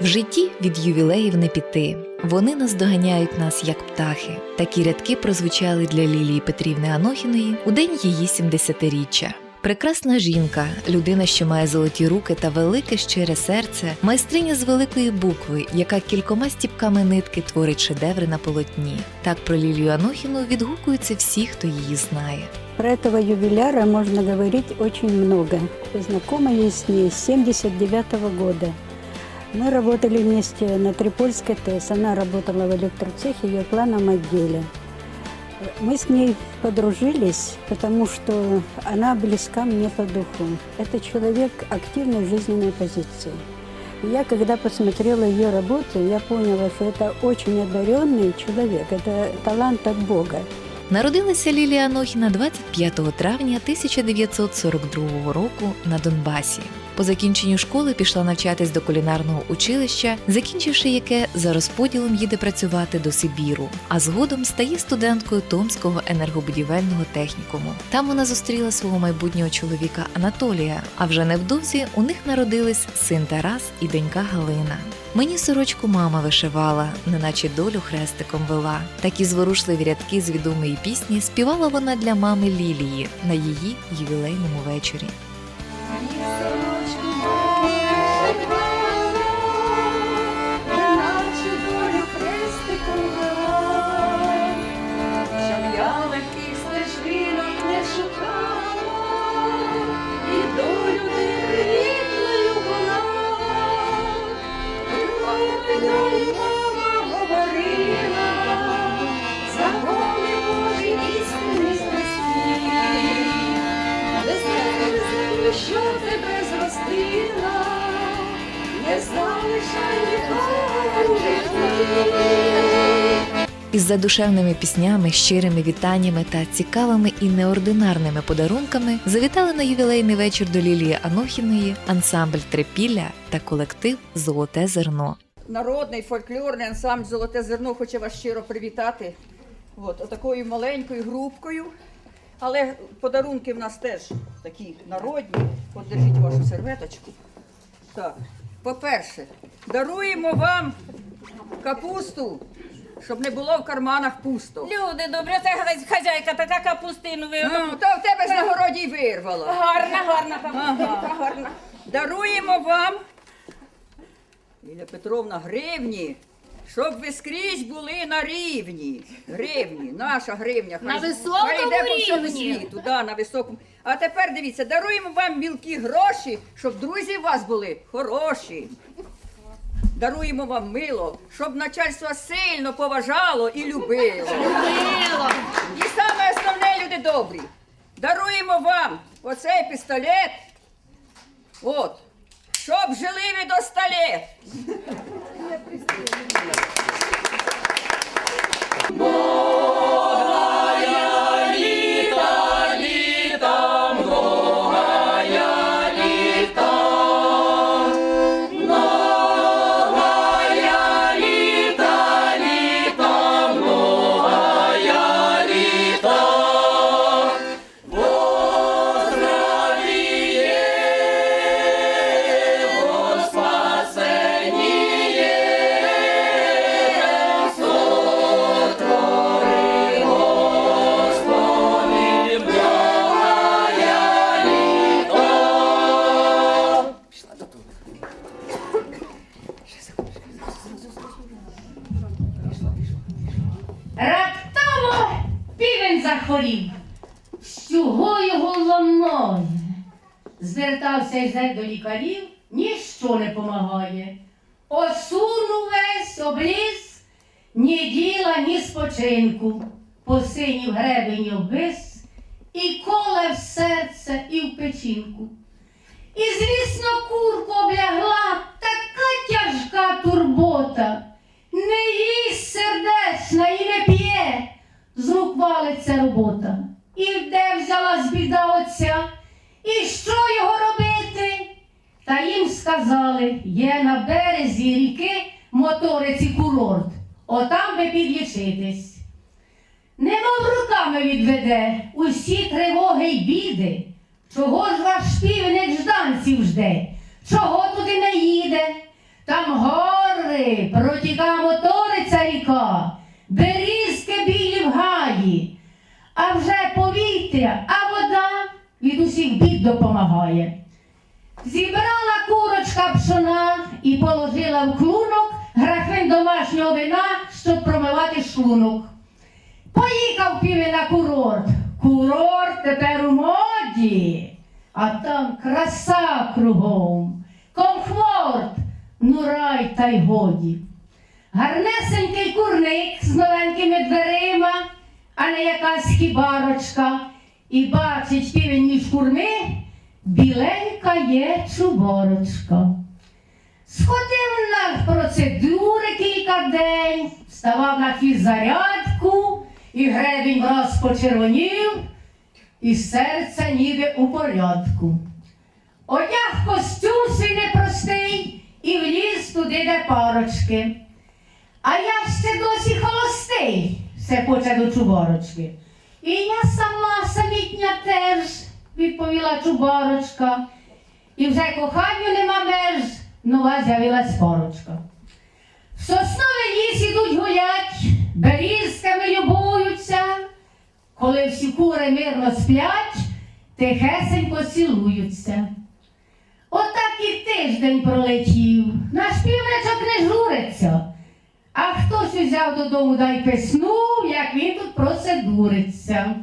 В житті від ювілеїв не піти. Вони наздоганяють нас як птахи. Такі рядки прозвучали для Лілії Петрівни Анохіної у день її 70-річчя. Прекрасна жінка, людина, що має золоті руки та велике щире серце, майстриня з великої букви, яка кількома стіпками нитки творить шедеври на полотні. Так про Лілію Анохіну відгукуються всі, хто її знає. Про этого юбиляра можно говорить очень много. Знакома я с ней с 79 года. Мы работали вместе на Трипольской ТЭС. Она работала в электроцехе, я в плановом отделе. Мы с ней подружились, потому что она близка мне по духу. Это человек активной жизненной позиции. И Я, когда посмотрела ее работу, я поняла, что это очень одаренный человек, это талант от Бога. Народилася Лілія Анохіна 25 травня 1942 року на Донбасі. По закінченню школи пішла навчатись до кулінарного училища, закінчивши яке за розподілом їде працювати до Сибіру, а згодом стає студенткою Томського енергобудівельного технікуму. Там вона зустріла свого майбутнього чоловіка Анатолія. А вже невдовзі у них народились син Тарас і донька Галина. Мені сорочку мама вишивала, неначе долю хрестиком вела. Такі зворушливі рядки з відомої пісні співала вона для мами Лілії на її ювілейному вечорі. so much more. Задушевними піснями, щирими вітаннями та цікавими і неординарними подарунками завітали на ювілейний вечір до Лілії Анохіної ансамбль Трепілля та колектив Золоте зерно. Народний фольклорний ансамбль Золоте зерно хоче вас щиро привітати. От, отакою маленькою групкою. Але подарунки в нас теж такі народні. От держіть вашу серветочку. Так, по-перше, даруємо вам капусту, щоб не було в карманах пусто. Люди, добре, це хазяйка, така капустину ви. Ну, то в тебе ж на городі й вирвала. Гарна, гарна капустинка, гарна. Даруємо вам, Ліля Петровна, гривні, щоб ви скрізь були на рівні. Гривні, наша гривня. На високому хай йде по всьому рівні. світу. Да, на високому. А тепер дивіться, даруємо вам мілкі гроші, щоб друзі у вас були хороші. Даруємо вам мило, щоб начальство сильно поважало і любило. Мило. І саме основне, люди добрі. Даруємо вам оцей пістолет. От. Щоб жили ви до ста літ. Захворів. Чого його ламає? Звертався й до лікарів, ніщо не помагає. Осунув весь обліз, ні діла, ні спочинку. Посинів гребень обвис, і коле в серце, і в печінку. І, звісно, курку облягла відведе усі тривоги й біди. Чого ж ваш півник жданців жде? Чого туди не їде? Там гори протіка моториця ріка, берізки білі в гаї, а вже повітря, а вода від усіх бід допомагає. Зібрала курочка пшона і положила в клунок графин домашнього вина, щоб промивати шлунок. Поїхав півень на курорт. Курорт тепер у моді, а там краса кругом, комфорт, ну рай та й годі. Гарнесенький курник з новенькими дверима, а не якась хібарочка. І бачить півень між курми, біленька є чуборочка. Сходив на процедури кілька день, ставав на фіззарядку, і гребінь враз почервонів, і серце ніби у порядку. Одяг костюм свій непростий і вліз туди, де парочки. А я ж це досі холостий, все поче до чубарочки. І я сама самітня теж, відповіла чубарочка. І вже коханню нема меж, нова з'явилась парочка. В сосновий ліс ідуть гулять, берізками любуються. Коли всі кури мирно сплять, тихесенько цілуються. Отак і тиждень пролетів, наш півничок не журиться. А хтось узяв додому да й писнув, як він тут процедуриться.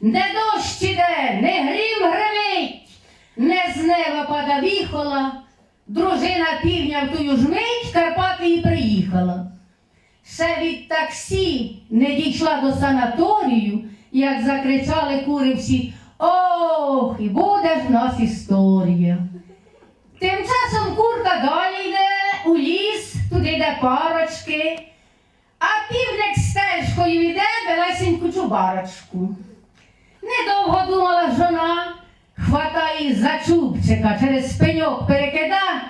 Не дощ іде, не грім гримить, не з неба пада віхола, дружина півня в тую ж Ще від таксі не дійшла до санаторію, як закричали кури всі Ох, і буде в нас історія. Тим часом курка далі йде у ліс, туди йде парочки, а півник стежкою йде белесеньку чубарочку. Недовго думала жона, хватає за чубчика, через пеньок перекида,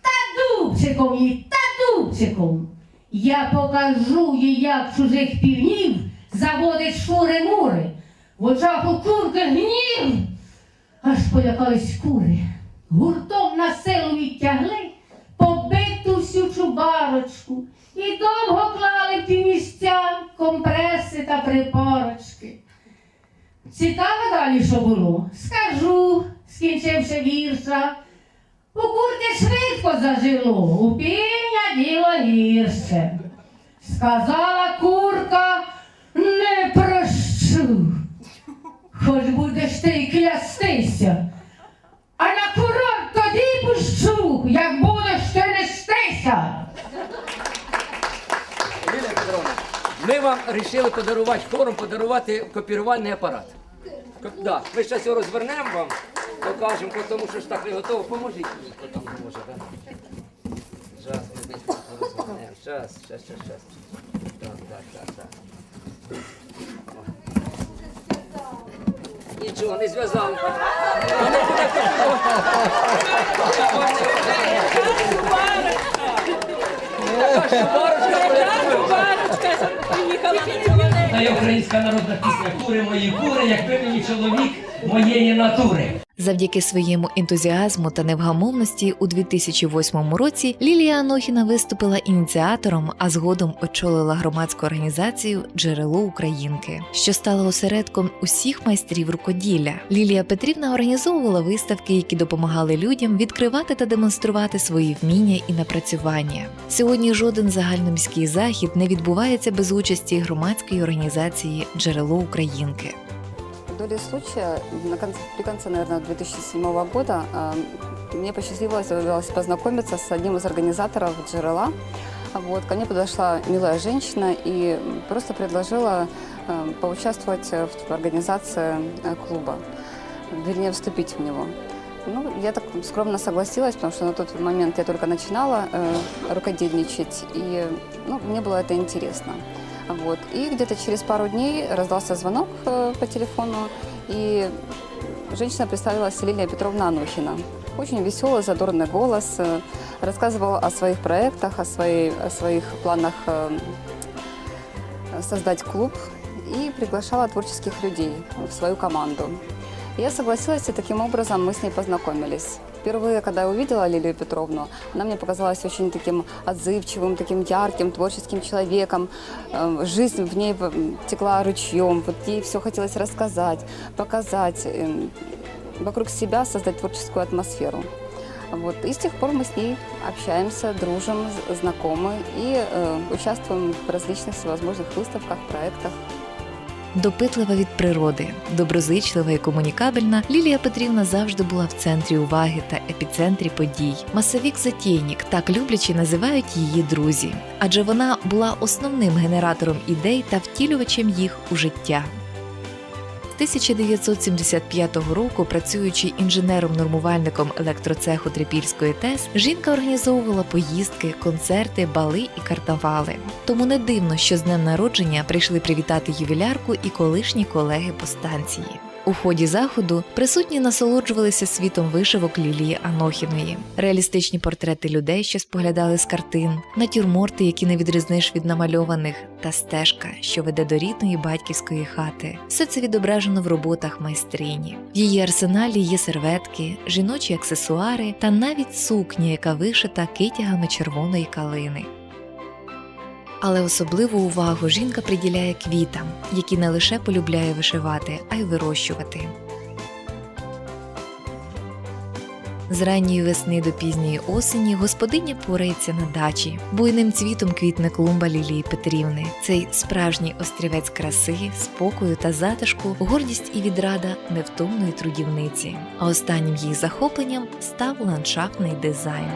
та дубчиком їй, та дубчиком. Я покажу їй, як чужих півнів заводить шури-мури. В очах у курки гнів. Аж полякались кури. Гуртом на силу відтягли побиту всю чубарочку і довго клали ті місця компреси та припарочки. Цікаво далі, що було? Скажу, скінчивши вірша. У курки швидко зажило, у півня діло гірше. Сказала курка, не прощу, хоч будеш ти й клястися. А на курорт тоді пущу, як будеш ти нестися. Ми вам вирішили подарувати хором, подарувати копірувальний апарат. Да, ми зараз його розвернемо вам, покажемо, тому що ж так не готово. Поможіть мені, хто там може, так? Зараз ми десь розвернемо. Зараз, зараз, зараз. Так, так, так, так. Нічого, не буде Та й українська народна пісня Кури мої кури, як певний чоловік моєї натури. Завдяки своєму ентузіазму та невгамовності у 2008 році Лілія Анохіна виступила ініціатором, а згодом очолила громадську організацію Джерело Українки, що стало осередком усіх майстрів рукоділля. Лілія Петрівна організовувала виставки, які допомагали людям відкривати та демонструвати свої вміння і напрацювання. Сьогодні жоден загальноміський захід не відбувається без участі громадської організації Джерело Українки. Долей случая, на конце, при конце, наверное, 2007 года э, мне посчастливилось познакомиться с одним из организаторов «Джерела». Вот, ко мне подошла милая женщина и просто предложила э, поучаствовать в организации э, клуба, вернее, вступить в него. Ну, я так скромно согласилась, потому что на тот момент я только начинала э, рукодельничать, и ну, мне было это интересно. Вот. И где-то через пару дней раздался звонок э, по телефону, и женщина представилась Лилия Петровна Анухина. Очень веселый, задорный голос, э, рассказывала о своих проектах, о, своей, о своих планах э, создать клуб и приглашала творческих людей в свою команду. Я согласилась, и таким образом мы с ней познакомились. Впервые, когда я увидела Лилию Петровну, она мне показалась очень таким отзывчивым, таким ярким, творческим человеком. Э, Жизнь в ней текла ручьем, вот ей все хотелось рассказать, показать, э, вокруг себя создать творческую атмосферу. Вот. И с тех пор мы с ней общаемся, дружим, знакомы и э, участвуем в различных всевозможных выставках, проектах. Допитлива від природи, доброзичлива і комунікабельна, Лілія Петрівна завжди була в центрі уваги та епіцентрі подій. Масовік затійнік так люблячи називають її друзі, адже вона була основним генератором ідей та втілювачем їх у життя. З 1975 року, працюючи інженером-нормувальником електроцеху Трипільської ТЕС, жінка організовувала поїздки, концерти, бали і карнавали. Тому не дивно, що з днем народження прийшли привітати ювілярку і колишні колеги по станції. У ході заходу присутні насолоджувалися світом вишивок Лілії Анохіної, реалістичні портрети людей, що споглядали з картин, натюрморти, які не відрізниш від намальованих, та стежка, що веде до рідної батьківської хати. Все це відображено в роботах майстрині. В її арсеналі є серветки, жіночі аксесуари та навіть сукня, яка вишита китягами червоної калини. Але особливу увагу жінка приділяє квітам, які не лише полюбляє вишивати, а й вирощувати. З ранньої весни до пізньої осені господиня порається на дачі. Буйним цвітом квітне клумба Лілії Петрівни. Цей справжній острівець краси, спокою та затишку, гордість і відрада невтомної трудівниці. А останнім її захопленням став ландшафтний дизайн.